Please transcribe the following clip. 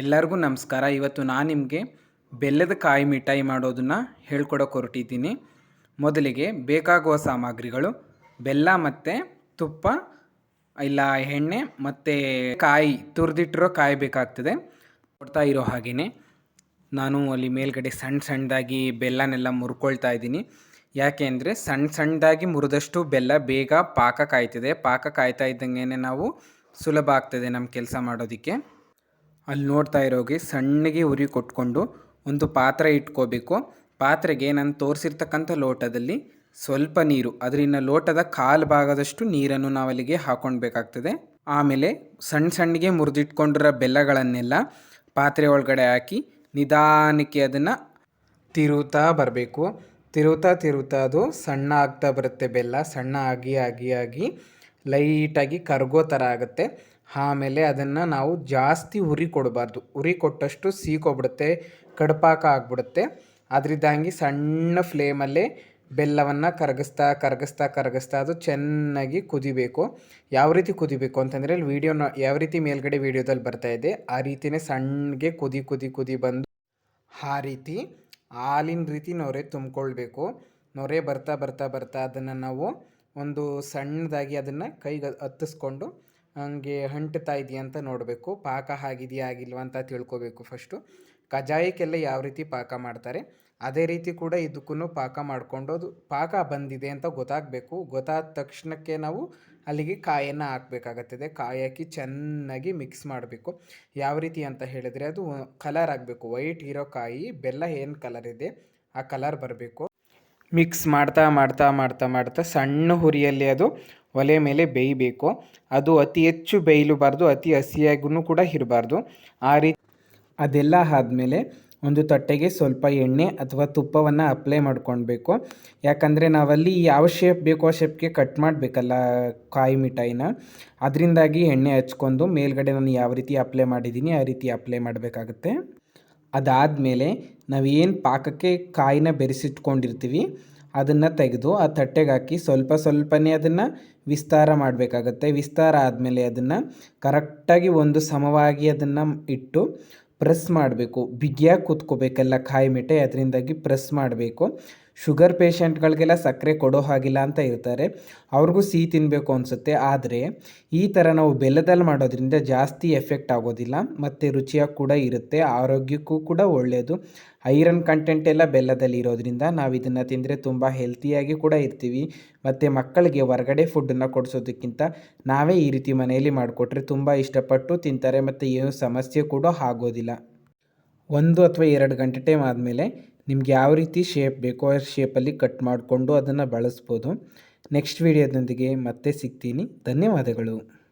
ಎಲ್ಲರಿಗೂ ನಮಸ್ಕಾರ. ಇವತ್ತು ನಾನು ನಿಮಗೆ ಬೆಲ್ಲದ ಕಾಯಿ ಮಿಠಾಯಿ ಮಾಡೋದನ್ನು ಹೇಳ್ಕೊಡೋಕೆ ಹೊರಟಿದ್ದೀನಿ ಮೊದಲಿಗೆ ಬೇಕಾಗುವ ಸಾಮಗ್ರಿಗಳು, ಬೆಲ್ಲ ಮತ್ತು ತುಪ್ಪ, ಇಲ್ಲ ಎಣ್ಣೆ ಮತ್ತು ಕಾಯಿ ತುರಿದಿಟ್ಟಿರೋ ಕಾಯಿ ಬೇಕಾಗ್ತದೆ. ಕೊಡ್ತಾ ಇರೋ ಹಾಗೆಯೇ ನಾನು ಅಲ್ಲಿ ಮೇಲ್ಗಡೆ ಸಣ್ಣ ಸಣ್ಣದಾಗಿ ಬೆಲ್ಲನೆಲ್ಲ ಮುರ್ಕೊಳ್ತಾ ಇದ್ದೀನಿ. ಯಾಕೆ ಅಂದರೆ ಸಣ್ಣ ಸಣ್ಣದಾಗಿ ಮುರಿದಷ್ಟು ಬೆಲ್ಲ ಬೇಗ ಪಾಕ ಕಾಯ್ತದೆ. ಪಾಕ ಕಾಯ್ತಾ ಇದ್ದಂಗೆ ನಾವು ಸುಲಭ ಆಗ್ತದೆ ನಮ್ಮ ಕೆಲಸ ಮಾಡೋದಕ್ಕೆ. ಅಲ್ಲಿ ನೋಡ್ತಾ ಇರೋಗೆ ಸಣ್ಣಗೆ ಉರಿ ಕೊಟ್ಕೊಂಡು ಒಂದು ಪಾತ್ರೆ ಇಟ್ಕೋಬೇಕು. ಪಾತ್ರೆಗೆ ನಾನು ತೋರಿಸಿರ್ತಕ್ಕಂಥ ಲೋಟದಲ್ಲಿ ಸ್ವಲ್ಪ ನೀರು, ಅದರಿಂದ ಲೋಟದ ಕಾಲು ಭಾಗದಷ್ಟು ನೀರನ್ನು ನಾವು ಅಲ್ಲಿಗೆ ಹಾಕ್ಕೊಳ್ಬೇಕಾಗ್ತದೆ ಆಮೇಲೆ ಸಣ್ಣ ಸಣ್ಣಗೆ ಮುರಿದಿಟ್ಕೊಂಡಿರೋ ಬೆಲ್ಲಗಳನ್ನೆಲ್ಲ ಪಾತ್ರೆ ಒಳಗಡೆ ಹಾಕಿ ನಿಧಾನಕ್ಕೆ ಅದನ್ನು ತಿರುತ್ತಾ ಬರಬೇಕು. ತಿರುತ್ತಾ ತಿರುತ್ತಾ ಅದು ಸಣ್ಣ ಆಗ್ತಾ ಬರುತ್ತೆ ಬೆಲ್ಲ, ಸಣ್ಣ ಆಗಿ ಆಗಿ ಆಗಿ ಲೈಟಾಗಿ ಕರಗೋ ಥರ ಆಗುತ್ತೆ. ಆಮೇಲೆ ಅದನ್ನು ನಾವು ಜಾಸ್ತಿ ಉರಿ ಕೊಡಬಾರ್ದು. ಉರಿ ಕೊಟ್ಟಷ್ಟು ಸೀಕೋಗ್ಬಿಡುತ್ತೆ ಕಡ್ಪಾಕ ಆಗಿಬಿಡುತ್ತೆ. ಅದರಿಂದಾಗಿ ಸಣ್ಣ ಫ್ಲೇಮಲ್ಲೇ ಬೆಲ್ಲವನ್ನು ಕರಗಿಸ್ತಾ ಕರಗಿಸ್ತಾ ಕರಗಿಸ್ತಾ ಅದು ಚೆನ್ನಾಗಿ ಕುದಿಬೇಕು. ಯಾವ ರೀತಿ ಕುದಿಬೇಕು ಅಂತಂದರೆ ಅಲ್ಲಿ ವೀಡಿಯೋನ ಯಾವ ರೀತಿ ಮೇಲ್ಗಡೆ ವೀಡಿಯೋದಲ್ಲಿ ಬರ್ತಾ ಇದೆ, ಆ ರೀತಿಯೇ ಸಣ್ಣಗೆ ಕುದಿ ಕುದಿ ಕುದಿ ಬಂದು ಆ ರೀತಿ ಹಾಲಿನ ರೀತಿ ನೊರೆ ತುಂಬಿಕೊಳ್ಬೇಕು. ನೊರೆ ಬರ್ತಾ ಬರ್ತಾ ಬರ್ತಾ ಅದನ್ನು ನಾವು ಒಂದು ಸಣ್ಣದಾಗಿ ಅದನ್ನು ಕೈಗೆ ಹತ್ತಿಸ್ಕೊಂಡು ಹಂಗೆ ಅಂಟ್ತಾ ಇದೆಯಾ ಅಂತ ನೋಡಬೇಕು. ಪಾಕ ಆಗಿದೆಯಾ ಆಗಿಲ್ವಾ ಅಂತ ತಿಳ್ಕೊಬೇಕು ಫಸ್ಟು ಕಜಾಯಕ್ಕೆಲ್ಲ ಯಾವ ರೀತಿ ಪಾಕ ಮಾಡ್ತಾರೆ? ಅದೇ ರೀತಿ ಕೂಡ ಇದಕ್ಕೂ ಪಾಕ ಮಾಡಿಕೊಂಡು ಅದು ಪಾಕ ಬಂದಿದೆ ಅಂತ ಗೊತ್ತಾಗಬೇಕು. ಗೊತ್ತಾದ ತಕ್ಷಣಕ್ಕೆ ನಾವು ಅಲ್ಲಿಗೆ ಕಾಯನ್ನು ಹಾಕಬೇಕಾಗತ್ತದೆ. ಕಾಯಿ ಹಾಕಿ ಚೆನ್ನಾಗಿ ಮಿಕ್ಸ್ ಮಾಡಬೇಕು. ಯಾವ ರೀತಿ ಅಂತ ಹೇಳಿದರೆ ಅದು ಕಲರ್ ಆಗಬೇಕು. ವೈಟ್ ಇರೋ ಕಾಯಿ, ಬೆಲ್ಲ ಏನು ಕಲರ್ ಇದೆ, ಆ ಕಲರ್ ಬರಬೇಕು. ಮಿಕ್ಸ್ ಮಾಡ್ತಾ ಮಾಡ್ತಾ ಮಾಡ್ತಾ ಮಾಡ್ತಾ ಸಣ್ಣ ಹುರಿಯಲ್ಲಿ ಅದು ಒಲೆ ಮೇಲೆ ಬೇಯಬೇಕು. ಅದು ಅತಿ ಹೆಚ್ಚು ಬೇಯಲೂಬಾರ್ದು, ಅತಿ ಹಸಿಯಾಗೂ ಕೂಡ ಇರಬಾರ್ದು. ಆ ರೀತಿ ಅದೆಲ್ಲ ಆದಮೇಲೆ ಒಂದು ತಟ್ಟೆಗೆ ಸ್ವಲ್ಪ ಎಣ್ಣೆ ಅಥವಾ ತುಪ್ಪವನ್ನು ಅಪ್ಲೈ ಮಾಡ್ಕೊಳ್ಬೇಕು. ಯಾಕಂದರೆ ನಾವಲ್ಲಿ ಯಾವ ಶೇಪ್ ಬೇಕೋ ಆ ಶೇಪ್ಗೆ ಕಟ್ ಮಾಡಬೇಕಲ್ಲ ಕಾಯಿ ಮಿಠಾಯಿನ. ಅದರಿಂದಾಗಿ ಎಣ್ಣೆ ಹಚ್ಕೊಂಡು ಮೇಲ್ಗಡೆ ನಾನು ಯಾವ ರೀತಿ ಅಪ್ಲೈ ಮಾಡಿದ್ದೀನಿ ಆ ರೀತಿ ಅಪ್ಲೈ ಮಾಡಬೇಕಾಗುತ್ತೆ. ಅದಾದಮೇಲೆ ನಾವೇನು ಪಾಕಕ್ಕೆ ಕಾಯಿನ ಬೆರೆಸಿಟ್ಕೊಂಡಿರ್ತೀವಿ ಅದನ್ನು ತೆಗೆದು ಆ ತಟ್ಟೆಗೆ ಹಾಕಿ ಸ್ವಲ್ಪ ಸ್ವಲ್ಪನೇ ಅದನ್ನು ವಿಸ್ತಾರ ಮಾಡಬೇಕಾಗತ್ತೆ. ವಿಸ್ತಾರ ಆದಮೇಲೆ ಅದನ್ನು ಕರೆಕ್ಟಾಗಿ ಒಂದು ಸಮವಾಗಿ ಅದನ್ನು ಇಟ್ಟು ಪ್ರೆಸ್ ಮಾಡಬೇಕು. ಬಿಗಿಯಾಗಿ ಕೂತ್ಕೋಬೇಕೆಲ್ಲ ಕಾಯಿ ಮಿಠಾಯಿ, ಅದರಿಂದಾಗಿ ಪ್ರೆಸ್ ಮಾಡಬೇಕು. ಶುಗರ್ ಪೇಷಂಟ್ಗಳಿಗೆಲ್ಲ ಸಕ್ಕರೆ ಕೊಡೋ ಹಾಗಿಲ್ಲ ಅಂತ ಇರ್ತಾರೆ. ಅವ್ರಿಗೂ ಸಿಹಿ ತಿನ್ನಬೇಕು ಅನಿಸುತ್ತೆ. ಆದರೆ ಈ ಥರ ನಾವು ಬೆಲ್ಲದಲ್ಲಿ ಮಾಡೋದ್ರಿಂದ ಜಾಸ್ತಿ ಎಫೆಕ್ಟ್ ಆಗೋದಿಲ್ಲ. ಮತ್ತು ರುಚಿಯಾಗಿ ಕೂಡ ಇರುತ್ತೆ. ಆರೋಗ್ಯಕ್ಕೂ ಕೂಡ ಒಳ್ಳೆಯದು ಐರನ್ ಕಂಟೆಂಟ್ ಎಲ್ಲ ಬೆಲ್ಲದಲ್ಲಿ ಇರೋದ್ರಿಂದ ನಾವು ಇದನ್ನು ತಿಂದರೆ ತುಂಬ ಹೆಲ್ತಿಯಾಗಿ ಕೂಡ ಇರ್ತೀವಿ. ಮತ್ತು ಮಕ್ಕಳಿಗೆ ಹೊರಗಡೆ ಫುಡ್ಡನ್ನು ಕೊಡಿಸೋದಕ್ಕಿಂತ ನಾವೇ ಈ ರೀತಿ ಮನೆಯಲ್ಲಿ ಮಾಡಿಕೊಟ್ರೆ ತುಂಬ ಇಷ್ಟಪಟ್ಟು ತಿಂತಾರೆ. ಮತ್ತು ಏನು ಸಮಸ್ಯೆ ಕೂಡ ಆಗೋದಿಲ್ಲ. ಒಂದು ಅಥವಾ ಎರಡು ಗಂಟೆ ಟೈಮ್ ಆದಮೇಲೆ ನಿಮ್ಗೆ ಯಾವ ರೀತಿ ಶೇಪ್ ಬೇಕೋ ಆ ಶೇಪಲ್ಲಿ ಕಟ್ ಮಾಡಿಕೊಂಡು ಅದನ್ನು ಬಳಸ್ಬೋದು. ನೆಕ್ಸ್ಟ್ ವೀಡಿಯೋದೊಂದಿಗೆ ಮತ್ತೆ ಸಿಗ್ತೀನಿ. ಧನ್ಯವಾದಗಳು.